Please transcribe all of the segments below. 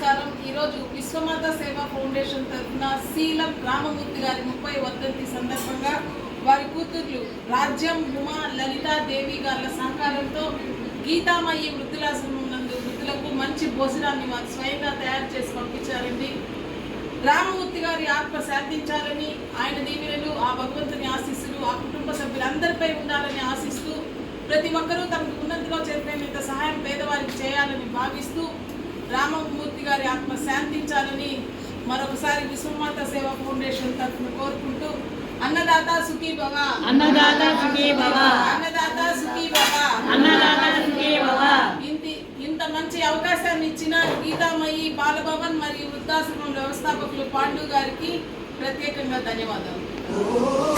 నమస్కారం. ఈరోజు విశ్వమాత సేవా ఫౌండేషన్ తరఫున శీలం రామమూర్తి గారి ముప్పై వర్ధంతి సందర్భంగా వారి కూతుర్లు రాజ్యం ఉమా లలితా దేవి గారి సహకారంతో గీతామయ్యి వృద్ధులాశ్రమం నందు వృద్ధులకు మంచి భోజనాన్ని వారు స్వయంగా తయారు చేసి పంపించారండి. రామమూర్తి గారి ఆత్మ శాంతించాలని ఆయన దీవెనలు ఆ భగవంతుని ఆశీస్సులు ఆ కుటుంబ సభ్యులందరిపై ఉండాలని ఆశిస్తూ ప్రతి ఒక్కరూ తమకు ఉన్నతిలో చేరిపోయినంత సహాయం పేదవారికి చేయాలని భావిస్తూ గారి ఆత్మ శాంతించాలని మరొకసారి విశ్వమాత సేవా ఫౌండేషన్ తరఫున కోరుకుంటూ అన్నదాత సుఖీ భవ. అన్నదాత సుఖీ భవ. అన్నదాత సుఖీ భవ. అన్నదాత సుఖీ భవ. ఇంటి ఇంత మంచి అవకాశాన్ని ఇచ్చిన గీతామయి బాలభవన్ మరియు వృద్ధాశ్రమం వ్యవస్థాపకులు పాండు గారికి ప్రత్యేకంగా ధన్యవాదాలు.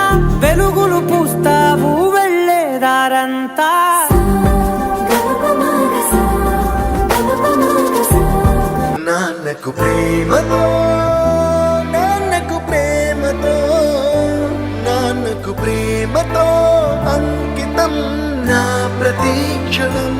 వెళ్ళేదారంతా నాన్నకు ప్రేమతో నాన్నకు ప్రేమతో నాన్నకు ప్రేమతో అంకితం నా ప్రతీక్షణం